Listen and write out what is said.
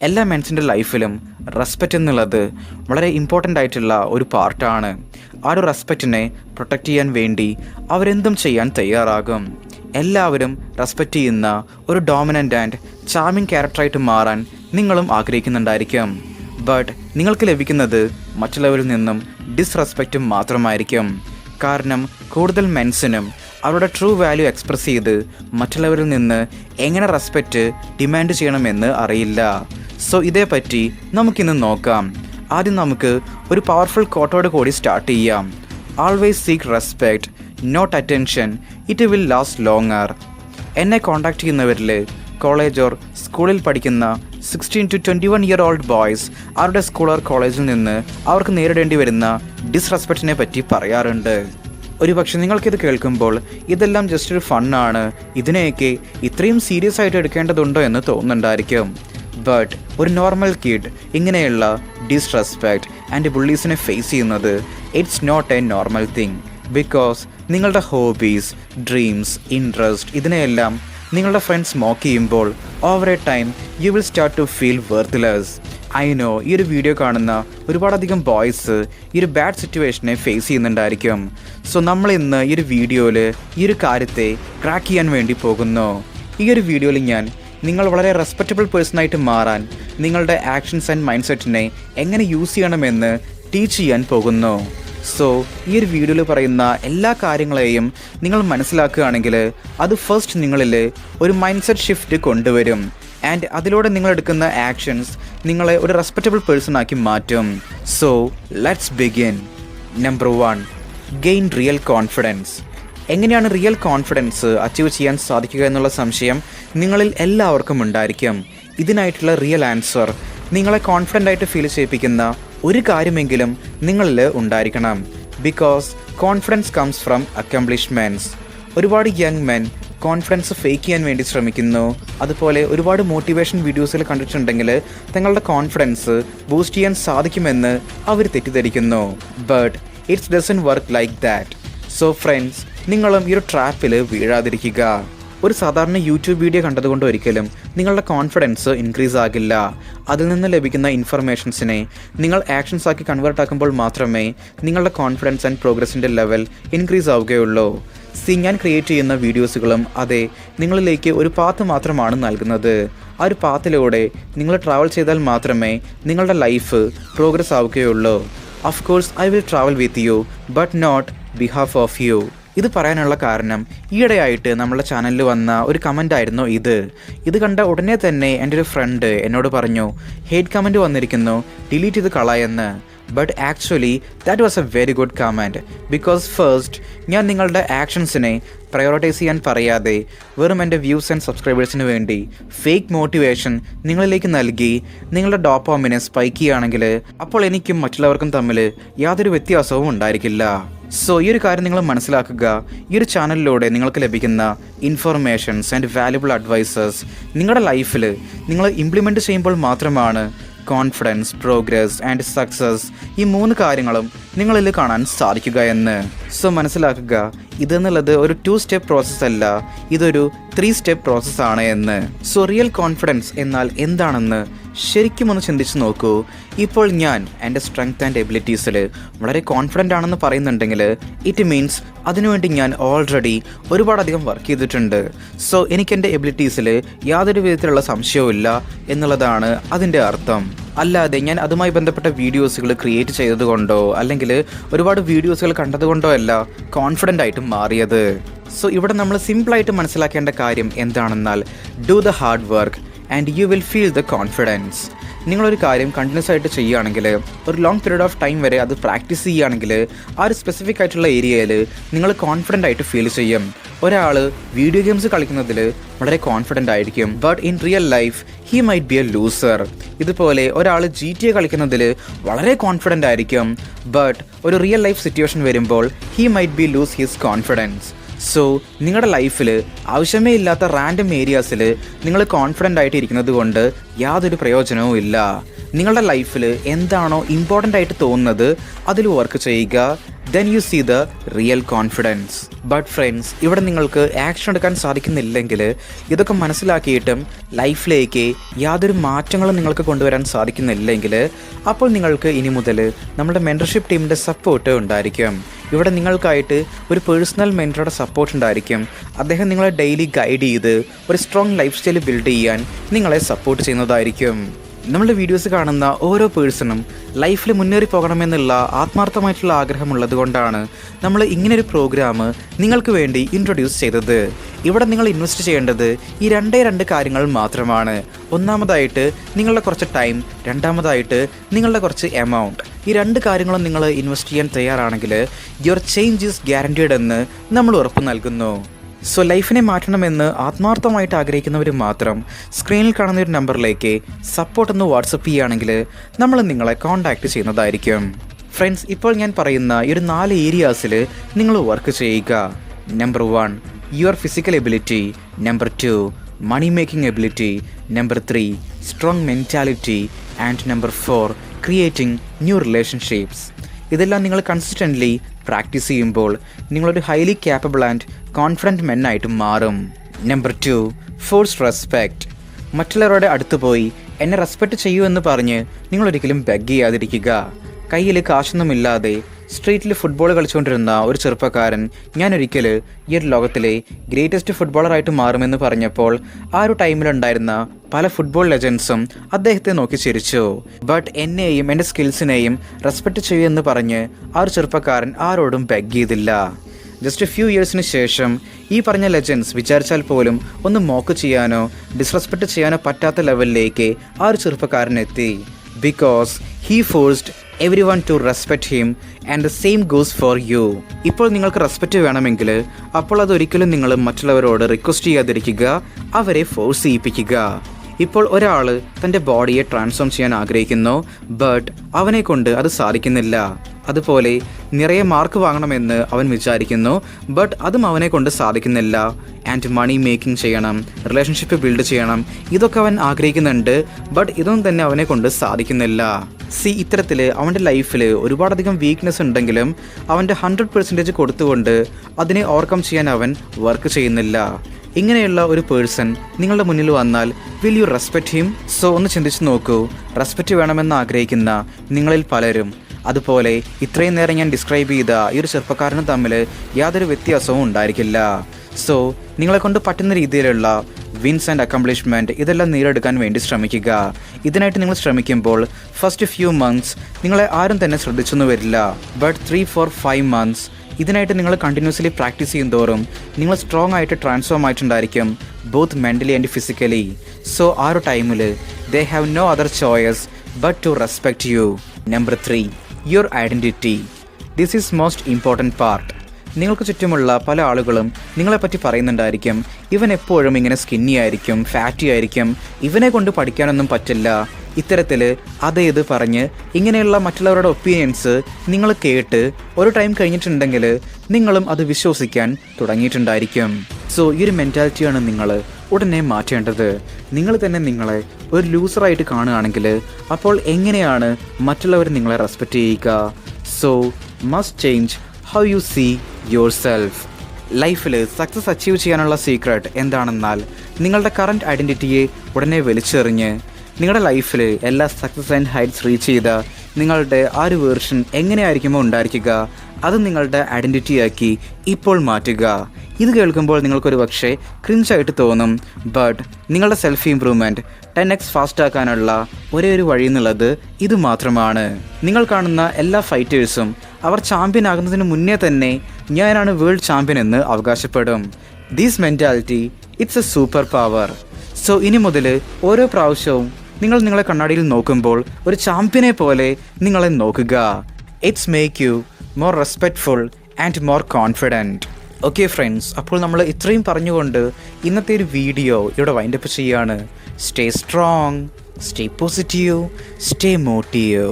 എല്ലാ മെൻസിന്റെ ലൈഫിലും റെസ്പെക്റ്റ് എന്നുള്ളത് വളരെ ഇമ്പോർട്ടന്റ് ആയിട്ടുള്ള ഒരു പാർട്ടാണ് ആ ഒരു റെസ്പെക്റ്റിനെ പ്രൊട്ടക്റ്റ് ചെയ്യാൻ വേണ്ടി അവരെന്തും ചെയ്യാൻ തയ്യാറാകും. എല്ലാവരും റെസ്പെക്റ്റ് ചെയ്യുന്ന ഒരു ഡോമിനന്റ് ആൻഡ് ചാമിങ് ക്യാരക്ടറായിട്ട് മാറാൻ നിങ്ങളും ആഗ്രഹിക്കുന്നുണ്ടായിരിക്കും. ബട്ട് നിങ്ങൾക്ക് ലഭിക്കുന്നത് മറ്റുള്ളവരിൽ നിന്നും ഡിസ്റെസ്പെക്റ്റും മാത്രമായിരിക്കും. കാരണം കൂടുതൽ മെൻസിനും അവരുടെ ട്രൂ വാല്യൂ എക്സ്പ്രസ് ചെയ്ത് മറ്റുള്ളവരിൽ നിന്ന് എങ്ങനെ റെസ്പെക്റ്റ് ഡിമാൻഡ് ചെയ്യണമെന്ന് അറിയില്ല. സോ ഇതേപ്പറ്റി നമുക്കിന്ന് നോക്കാം. ആദ്യം നമുക്ക് ഒരു പവർഫുൾ കോട്ടോട് കൂടി സ്റ്റാർട്ട് ചെയ്യാം. Always seek respect not attention it will last longer എന്നെ കോൺടാക്ട് ചെയ്യുന്നവരിൽ കോളേജ് ഓർ സ്കൂളിൽ പഠിക്കുന്ന sixteen to twenty one year old boys അവരുടെ സ്കൂൾ ഓർ കോളേജിൽ നിന്ന് അവർക്ക് നേരിടേണ്ടി വരുന്ന ഡിസ്റെസ്പെക്റ്റിനെ പറ്റി പറയാറുണ്ട്. ഒരുപക്ഷെ നിങ്ങൾക്കിത് കേൾക്കുമ്പോൾ ഇതെല്ലാം ജസ്റ്റ് ഒരു ഫണ്ണാണ് ഇതിനെയൊക്കെ ഇത്രയും സീരിയസ് ആയിട്ട് എടുക്കേണ്ടതുണ്ടോ എന്ന് തോന്നുന്നുണ്ടായിരിക്കും. ബട്ട് ഒരു നോർമൽ കിഡ് ഇങ്ങനെയുള്ള ഡിസ്റെസ്പെക്റ്റ് ആൻഡ് ബുള്ളീസിനെ ഫേസ് ചെയ്യുന്നത് it's not a normal thing because നിങ്ങളുടെ ഹോബീസ് ഡ്രീംസ് ഇൻട്രസ്റ്റ് ഇതിനെയെല്ലാം നിങ്ങളുടെ ഫ്രണ്ട്സ് മോക്ക് ചെയ്യുമ്പോൾ over a time you will start to feel worthless I know ഈ ഒരു വീഡിയോ കാണുന്ന ഒരുപാടധികം ബോയ്സ് ഈ ഒരു ബാഡ് സിറ്റുവേഷനെ ഫേസ് ചെയ്യുന്നുണ്ടായിരിക്കും. സോ നമ്മൾ ഇന്ന് ഈ ഒരു വീഡിയോയിൽ ഈ ഒരു കാര്യത്തെ ക്രാക്ക് ചെയ്യാൻ വേണ്ടി പോകുന്നു. ഈ ഒരു വീഡിയോയിൽ ഞാൻ നിങ്ങൾ വളരെ റെസ്പെക്റ്റബിൾ പേഴ്സണായിട്ട് മാറാൻ നിങ്ങളുടെ ആക്ഷൻസ് ആൻഡ് മൈൻഡ് സെറ്റിനെ എങ്ങനെ യൂസ് ചെയ്യണമെന്ന് ടീച്ച് ചെയ്യാൻ പോകുന്നു. സോ ഈ ഒരു വീഡിയോയിൽ പറയുന്ന എല്ലാ കാര്യങ്ങളെയും നിങ്ങൾ മനസ്സിലാക്കുകയാണെങ്കിൽ അത് ഫസ്റ്റ് നിങ്ങളിൽ ഒരു മൈൻഡ് സെറ്റ് ഷിഫ്റ്റ് കൊണ്ടുവരും. ആൻഡ് അതിലൂടെ നിങ്ങൾ എടുക്കുന്ന ആക്ഷൻസ് നിങ്ങളെ ഒരു റെസ്പെക്റ്റബിൾ പേഴ്സൺ ആക്കി മാറ്റും. So let's begin number one gain real confidence എങ്ങനെയാണ് റിയൽ കോൺഫിഡൻസ് അച്ചീവ് ചെയ്യാൻ സാധിക്കുക എന്നുള്ള സംശയം നിങ്ങളിൽ എല്ലാവർക്കും ഉണ്ടായിരിക്കും. ഇതിനായിട്ടുള്ള റിയൽ ആൻസർ നിങ്ങളെ കോൺഫിഡന്റ് ആയിട്ട് ഫീൽ ചെയ്യിപ്പിക്കുന്ന ഒരു കാര്യമെങ്കിലും നിങ്ങളിൽ ഉണ്ടായിരിക്കണം. Because confidence comes from accomplishments ഒരുപാട് യങ് മെൻ കോൺഫിഡൻസ് ഫേക്ക് ചെയ്യാൻ വേണ്ടി ശ്രമിക്കുന്നു. അതുപോലെ ഒരുപാട് മോട്ടിവേഷൻ വീഡിയോസിൽ കണ്ടിട്ടുണ്ടെങ്കിൽ തങ്ങളുടെ കോൺഫിഡൻസ് ബൂസ്റ്റ് ചെയ്യാൻ സാധിക്കുമെന്ന് അവർ തെറ്റിദ്ധരിക്കുന്നു. But it's doesn't work like that so friends നിങ്ങളും ഈ ഒരു ട്രാപ്പിൽ വീഴാതിരിക്കുക. ഒരു സാധാരണ യൂട്യൂബ് വീഡിയോ കണ്ടതുകൊണ്ട് ഒരിക്കലും നിങ്ങളുടെ കോൺഫിഡൻസ് ഇൻക്രീസ് ആകില്ല. അതിൽ നിന്ന് ലഭിക്കുന്ന ഇൻഫർമേഷൻസിനെ നിങ്ങൾ ആക്ഷൻസ് ആക്കി കൺവേർട്ട് ആക്കുമ്പോൾ മാത്രമേ നിങ്ങളുടെ കോൺഫിഡൻസ് ആൻഡ് പ്രോഗ്രസിന്റെ ലെവൽ ഇൻക്രീസ് ആവുകയുള്ളൂ. സി ഞാൻ ക്രിയേറ്റ് ചെയ്യുന്ന വീഡിയോസുകളും അതെ നിങ്ങളിലേക്ക് ഒരു പാത്ത് മാത്രമാണ് നൽകുന്നത്. ആ ഒരു പാത്തിലൂടെ നിങ്ങൾ ട്രാവൽ ചെയ്താൽ മാത്രമേ നിങ്ങളുടെ ലൈഫ് പ്രോഗ്രസ് ആവുകയുള്ളൂ. Of course I will travel with you but not behalf of you ഇത് പറയാനുള്ള കാരണം ഈയിടെയായിട്ട് നമ്മുടെ ചാനലിൽ വന്ന ഒരു കമന്റ് ആയിരുന്നു ഇത്. ഇത് കണ്ട ഉടനെ തന്നെ എന്റെ ഒരു ഫ്രണ്ട് എന്നോട് പറഞ്ഞു ഹേറ്റ് കമന്റ് വന്നിരിക്കുന്നു ഡിലീറ്റ് ചെയ്ത് കളയെന്ന് but actually that was a very good comment because first ഞാൻ നിങ്ങളുടെ ആക്ഷൻസിനെ പ്രയോറിറ്റൈസ് ചെയ്യാൻ പറയാതെ വെറും എന്റെ വ്യൂസ് ആൻഡ് സബ്സ്ക്രൈബേഴ്സിന് വേണ്ടി ഫേക്ക് മോട്ടിവേഷൻ നിങ്ങളിലേക്ക് നൽകി നിങ്ങളുടെ ഡോപ്പോമിനെ സ്പൈക്ക് ചെയ്യുകയാണെങ്കിൽ അപ്പോൾ എനിക്കും മറ്റുള്ളവർക്കും തമ്മിൽ യാതൊരു വ്യത്യാസവും ഉണ്ടായിരിക്കില്ല. സോ ഈ ഒരു കാര്യം നിങ്ങൾ മനസ്സിലാക്കുക. ഈ ഒരു ചാനലിലൂടെ നിങ്ങൾക്ക് ലഭിക്കുന്ന ഇൻഫർമേഷൻസ് ആൻഡ് വാല്യുബിൾ അഡ്വൈസസ് നിങ്ങളുടെ ലൈഫിൽ നിങ്ങൾ ഇംപ്ലിമെന്റ് ചെയ്യുമ്പോൾ മാത്രമാണ് കോൺഫിഡൻസ് പ്രോഗ്രസ് ആൻഡ് സക്സസ് ഈ മൂന്ന് കാര്യങ്ങളും നിങ്ങളിൽ കാണാൻ സാധിക്കുക എന്ന്. സോ മനസ്സിലാക്കുക. ഇതെന്നുള്ളത് ഒരു ടു സ്റ്റെപ്പ് പ്രോസസ്സ് അല്ല. ഇതൊരു ത്രീ സ്റ്റെപ്പ് പ്രോസസ്സാണ് എന്ന്. സോ റിയൽ കോൺഫിഡൻസ് എന്നാൽ എന്താണെന്ന് ശരിക്കും ഒന്ന് ചിന്തിച്ച് നോക്കൂ. ഇപ്പോൾ ഞാൻ എന്റെ സ്ട്രെങ്ത് ആൻഡ് എബിലിറ്റീസിൽ വളരെ കോൺഫിഡന്റ് ആണെന്ന് പറയുന്നുണ്ടെങ്കിൽ ഇറ്റ് മീൻസ് അതിനുവേണ്ടി ഞാൻ ഓൾറെഡി ഒരുപാടധികം വർക്ക് ചെയ്തിട്ടുണ്ട്. സോ എനിക്ക് എന്റെ എബിലിറ്റീസിൽ യാതൊരു വിധത്തിലുള്ള സംശയവും ഇല്ല എന്നുള്ളതാണ് അതിന്റെ അർത്ഥം. അല്ലാതെ ഞാൻ അതുമായി ബന്ധപ്പെട്ട വീഡിയോസുകൾ ക്രിയേറ്റ് ചെയ്തതുകൊണ്ടോ അല്ലെങ്കിൽ ഒരുപാട് വീഡിയോസുകൾ കണ്ടതുകൊണ്ടോ അല്ല കോൺഫിഡന്റ് ആയിട്ട് മാറിയത്. സോ ഇവിടെ നമ്മൾ സിമ്പിളായിട്ട് മനസ്സിലാക്കേണ്ട കാര്യം എന്താണെന്നാൽ do the hard work and you will feel the confidence നിങ്ങളൊരു കാര്യം കണ്ടിന്യൂസ് ആയിട്ട് ചെയ്യുകയാണെങ്കിൽ ഒരു ലോങ് പീരീഡ് ഓഫ് ടൈം വരെ അത് പ്രാക്ടീസ് ചെയ്യുകയാണെങ്കിൽ ആ ഒരു സ്പെസിഫിക് ആയിട്ടുള്ള ഏരിയയിൽ നിങ്ങൾ കോൺഫിഡന്റ് ആയിട്ട് ഫീൽ ചെയ്യും. ഒരാൾ വീഡിയോ ഗെയിംസ് കളിക്കുന്നതിൽ വളരെ കോൺഫിഡന്റ് ആയിരിക്കും. But in real life he might be a loser ഇതുപോലെ ഒരാൾ ജി ടി എ കളിക്കുന്നതിൽ വളരെ കോൺഫിഡന്റ് ആയിരിക്കും. ബട്ട് ഒരു റിയൽ ലൈഫ് സിറ്റുവേഷൻ വരുമ്പോൾ he might be lose his confidence so നിങ്ങളുടെ ലൈഫിൽ ആവശ്യമേ ഇല്ലാത്ത റാൻഡം ഏരിയാസിൽ നിങ്ങൾ കോൺഫിഡന്റ് ആയിട്ട് ഇരിക്കുന്നത് കൊണ്ട് യാതൊരു പ്രയോജനവും ഇല്ല. നിങ്ങളുടെ ലൈഫിൽ എന്താണോ ഇമ്പോർട്ടന്റ് ആയിട്ട് തോന്നുന്നത് അതിൽ വർക്ക് ചെയ്യുക. Then you see the real confidence but friends ഇവിടെ നിങ്ങൾക്ക് ആക്ഷൻ എടുക്കാൻ സാധിക്കുന്നില്ലെങ്കിൽ ഇതൊക്കെ മനസ്സിലാക്കിയിട്ടും ലൈഫിലേക്ക് യാതൊരു മാറ്റങ്ങളും നിങ്ങൾക്ക് കൊണ്ടുവരാൻ സാധിക്കുന്നില്ലെങ്കിൽ അപ്പോൾ നിങ്ങൾക്ക് ഇനി മുതൽ നമ്മുടെ മെന്റർഷിപ്പ് ടീമിന്റെ സപ്പോർട്ട് ഉണ്ടായിരിക്കും. ഇവിടെ നിങ്ങൾക്കായിട്ട് ഒരു പേഴ്സണൽ മെന്ററുടെ സപ്പോർട്ട് ഉണ്ടായിരിക്കും. അദ്ദേഹം നിങ്ങളെ ഡെയിലി ഗൈഡ് ചെയ്ത് ഒരു സ്ട്രോങ് ലൈഫ് സ്റ്റൈൽ ബിൽഡ് ചെയ്യാൻ നിങ്ങളെ സപ്പോർട്ട് ചെയ്യുന്നതായിരിക്കും. നമ്മളുടെ വീഡിയോസ് കാണുന്ന ഓരോ പേഴ്സണും ലൈഫിൽ മുന്നേറി പോകണമെന്നുള്ള ആത്മാർത്ഥമായിട്ടുള്ള ആഗ്രഹമുള്ളത് കൊണ്ടാണ് നമ്മൾ ഇങ്ങനൊരു പ്രോഗ്രാം നിങ്ങൾക്ക് വേണ്ടി ഇൻട്രൊഡ്യൂസ് ചെയ്തത്. ഇവിടെ നിങ്ങൾ ഇൻവെസ്റ്റ് ചെയ്യേണ്ടത് ഈ രണ്ടേ രണ്ട് കാര്യങ്ങൾ മാത്രമാണ്. ഒന്നാമതായിട്ട് നിങ്ങളുടെ കുറച്ച് ടൈം രണ്ടാമതായിട്ട് നിങ്ങളുടെ കുറച്ച് എമൗണ്ട് ഈ രണ്ട് കാര്യങ്ങളും നിങ്ങൾ ഇൻവെസ്റ്റ് ചെയ്യാൻ തയ്യാറാണെങ്കിൽ യുവർ ചേഞ്ച് ഈസ് ഗ്യാരണ്ടീഡ് എന്ന് നമ്മൾ ഉറപ്പ് നൽകുന്നു. സോ ലൈഫിനെ മാറ്റണമെന്ന് ആത്മാർത്ഥമായിട്ട് ആഗ്രഹിക്കുന്നവർ മാത്രം സ്ക്രീനിൽ കാണുന്ന ഒരു നമ്പറിലേക്ക് സപ്പോർട്ട് എന്ന് വാട്സപ്പ് ചെയ്യുകയാണെങ്കിൽ നമ്മൾ നിങ്ങളെ കോൺടാക്റ്റ് ചെയ്യുന്നതായിരിക്കും. ഫ്രണ്ട്സ് ഇപ്പോൾ ഞാൻ പറയുന്ന ഈ ഒരു നാല് ഏരിയാസിൽ നിങ്ങൾ വർക്ക് ചെയ്യുക. Number one your physical ability number two money making ability number three strong mentality and number four creating new relationships ഇതെല്ലാം നിങ്ങൾ കൺസിസ്റ്റന്റ്ലി പ്രാക്ടീസ് ചെയ്യുമ്പോൾ നിങ്ങളൊരു ഹൈലി ക്യാപ്പബിൾ ആൻഡ് കോൺഫിഡന്റ് മെന്നായിട്ട് മാറും. നമ്പർ ടു ഫോഴ്സ് റെസ്പെക്റ്റ് മറ്റുള്ളവരുടെ അടുത്ത് പോയി എന്നെ റെസ്പെക്റ്റ് ചെയ്യൂ എന്ന് പറഞ്ഞ് നിങ്ങൾ ഒരിക്കലും ബെഗ് ചെയ്യാതിരിക്കുക. കയ്യിൽ കാശൊന്നുമില്ലാതെ സ്ട്രീറ്റിൽ ഫുട്ബോൾ കളിച്ചുകൊണ്ടിരുന്ന ഒരു ചെറുപ്പക്കാരൻ ഞാൻ ഒരിക്കൽ ഈ ഒരു ലോകത്തിലെ ഗ്രേറ്റസ്റ്റ് ഫുട്ബോളറായിട്ട് മാറുമെന്ന് പറഞ്ഞപ്പോൾ ആ ഒരു ടൈമിലുണ്ടായിരുന്ന പല ഫുട്ബോൾ ലെജൻസും അദ്ദേഹത്തെ നോക്കി ചിരിച്ചു. ബട്ട് എന്നെയും എന്റെ സ്കിൽസിനെയും റെസ്പെക്റ്റ് ചെയ്യൂ എന്ന് പറഞ്ഞ് ആ ഒരു ചെറുപ്പക്കാരൻ ആരോടും ബെഗ് ചെയ്തില്ല. ജസ്റ്റ് ഫ്യൂ ഇയേഴ്സിന് ശേഷം ഈ പറഞ്ഞ ലെജൻസ് വിചാരിച്ചാൽ പോലും ഒന്ന് മോക്ക് ചെയ്യാനോ ഡിസ്റെസ്പെക്റ്റ് ചെയ്യാനോ പറ്റാത്ത ലെവലിലേക്ക് ആ ഒരു ചെറുപ്പക്കാരനെത്തി because he forced everyone to respect him and the same goes for you ഇപ്പോൾ നിങ്ങൾക്ക് റെസ്പെക്റ്റ് വേണമെങ്കിൽ അപ്പോൾ അതൊരിക്കലും നിങ്ങൾ മറ്റുള്ളവരോട് റിക്വസ്റ്റ് ചെയ്യാതിരിക്കുക അവരെ ഫോഴ്സ് ചെയ്യിപ്പിക്കുക. ഇപ്പോൾ ഒരാൾ തന്റെ ബോഡിയെ ട്രാൻസ്ഫോം ചെയ്യാൻ ആഗ്രഹിക്കുന്നു ബട്ട് അവനെ കൊണ്ട് അത് സാധിക്കുന്നില്ല. അതുപോലെ നിറയെ മാർക്ക് വാങ്ങണമെന്ന് അവൻ വിചാരിക്കുന്നു. ബട്ട് അതും അവനെ കൊണ്ട് സാധിക്കുന്നില്ല. ആൻഡ് മണി മേക്കിംഗ് ചെയ്യണം. റിലേഷൻഷിപ്പ് ബിൽഡ് ചെയ്യണം. ഇതൊക്കെ അവൻ ആഗ്രഹിക്കുന്നുണ്ട്. ബട്ട് ഇതൊന്നും തന്നെ അവനെ കൊണ്ട് സാധിക്കുന്നില്ല. സി ഇത്തരത്തിൽ അവന്റെ ലൈഫിൽ ഒരുപാടധികം വീക്ക്നെസ് ഉണ്ടെങ്കിലും അവന്റെ ഹൺഡ്രഡ് പെർസെന്റേജ് കൊടുത്തുകൊണ്ട് അതിനെ ഓവർകം ചെയ്യാൻ അവൻ വർക്ക് ചെയ്യുന്നില്ല. ഇങ്ങനെയുള്ള ഒരു പേഴ്സൺ നിങ്ങളുടെ മുന്നിൽ വന്നാൽ will you respect him so ഒന്ന് ചിന്തിച്ച് നോക്കൂ. റെസ്പെക്റ്റ് വേണമെന്ന് ആഗ്രഹിക്കുന്ന നിങ്ങളിൽ പലരും അതുപോലെ ഇത്രയും നേരം ഞാൻ ഡിസ്ക്രൈബ് ചെയ്ത ഈ ഒരു ചെറുപ്പക്കാരനും തമ്മിൽ യാതൊരു വ്യത്യാസവും ഉണ്ടായിരിക്കില്ല. സോ നിങ്ങളെ കൊണ്ട് പറ്റുന്ന രീതിയിലുള്ള വിൻസ് ആൻഡ് അക്കംപ്ലിഷ്മെന്റ് ഇതെല്ലാം നേടിയെടുക്കാൻ വേണ്ടി ശ്രമിക്കുക. ഇതിനായിട്ട് നിങ്ങൾ ശ്രമിക്കുമ്പോൾ ഫസ്റ്റ് ഫ്യൂ മന്ത്സ് നിങ്ങളെ ആരും തന്നെ ശ്രദ്ധിച്ചൊന്നും വരില്ല. But three four five months ഇതിനായിട്ട് നിങ്ങൾ കണ്ടിന്യൂസ്ലി പ്രാക്ടീസ് ചെയ്യും തോറും നിങ്ങൾ സ്ട്രോങ് ആയിട്ട് transform ആയിട്ടുണ്ടായിരിക്കും both mentally and physically so ആ ഒരു ടൈമിൽ they have no other choice but to respect you number three your identity this is most important part നിങ്ങൾക്ക് ചുറ്റുമുള്ള പല ആളുകളും നിങ്ങളെപ്പറ്റി പറയുന്നുണ്ടായിരിക്കും. ഇവൻ എപ്പോഴും ഇങ്ങനെ സ്കിന്നി ആയിരിക്കും ഫാറ്റി ആയിരിക്കും. ഇവനെ കൊണ്ട് പഠിക്കാനൊന്നും പറ്റില്ല. ഇത്തരത്തിൽ അത് ഇത് പറഞ്ഞ് ഇങ്ങനെയുള്ള മറ്റുള്ളവരുടെ ഒപ്പീനിയൻസ് നിങ്ങൾ കേട്ട് ഒരു ടൈം കഴിഞ്ഞിട്ടുണ്ടെങ്കിൽ നിങ്ങളും അത് വിശ്വസിക്കാൻ തുടങ്ങിയിട്ടുണ്ടായിരിക്കും. സോ ഈ ഒരു മെന്റാലിറ്റിയാണ് നിങ്ങൾ ഉടനെ മാറ്റേണ്ടത്. നിങ്ങൾ തന്നെ നിങ്ങളെ ഒരു ലൂസറായിട്ട് കാണുകയാണെങ്കിൽ അപ്പോൾ എങ്ങനെയാണ് മറ്റുള്ളവർ നിങ്ങളെ റെസ്പെക്റ്റ് ചെയ്യുക? So must change how you see yourself ലൈഫിൽ സക്സസ് അച്ചീവ് ചെയ്യാനുള്ള സീക്രട്ട് എന്താണെന്നാൽ നിങ്ങളുടെ കറന്റ് ഐഡന്റിറ്റിയെ ഉടനെ വലിച്ചെറിഞ്ഞ് നിങ്ങളുടെ ലൈഫിൽ എല്ലാ സക്സസ് ആൻഡ് ഹൈറ്റ്സ് റീച്ച് ചെയ്ത നിങ്ങളുടെ ആ ഒരു വേർഷൻ എങ്ങനെയായിരിക്കുമോ ഉണ്ടായിരിക്കുക? അത് നിങ്ങളുടെ ഐഡന്റിറ്റിയാക്കി ഇപ്പോൾ മാറ്റുക. ഇത് കേൾക്കുമ്പോൾ നിങ്ങൾക്കൊരു പക്ഷേ ക്രിഞ്ചായിട്ട് തോന്നും. ബട്ട് നിങ്ങളുടെ self improvement ten X fast ആക്കാനുള്ള ഒരേ ഒരു വഴി എന്നുള്ളത് ഇത് മാത്രമാണ്. നിങ്ങൾ കാണുന്ന എല്ലാ ഫൈറ്റേഴ്സും അവർ ചാമ്പ്യൻ ആകുന്നതിന് മുന്നേ തന്നെ ഞാനാണ് വേൾഡ് ചാമ്പ്യൻ എന്ന് അവകാശപ്പെടും. These mentality it's a super power so ഇനി മുതൽ ഓരോ പ്രാവശ്യവും നിങ്ങൾ നിങ്ങളെ കണ്ണാടിയിൽ നോക്കുമ്പോൾ ഒരു ചാമ്പ്യനെ പോലെ നിങ്ങളെ നോക്കുക. It's make you more respectful and more confident okay friends അപ്പോൾ നമ്മൾ ഇത്രയും പറഞ്ഞുകൊണ്ട് ഇന്നത്തെ ഒരു വീഡിയോ ഇവിടെ വൈൻഡപ്പ് ചെയ്യാണ് stay strong stay positive stay motive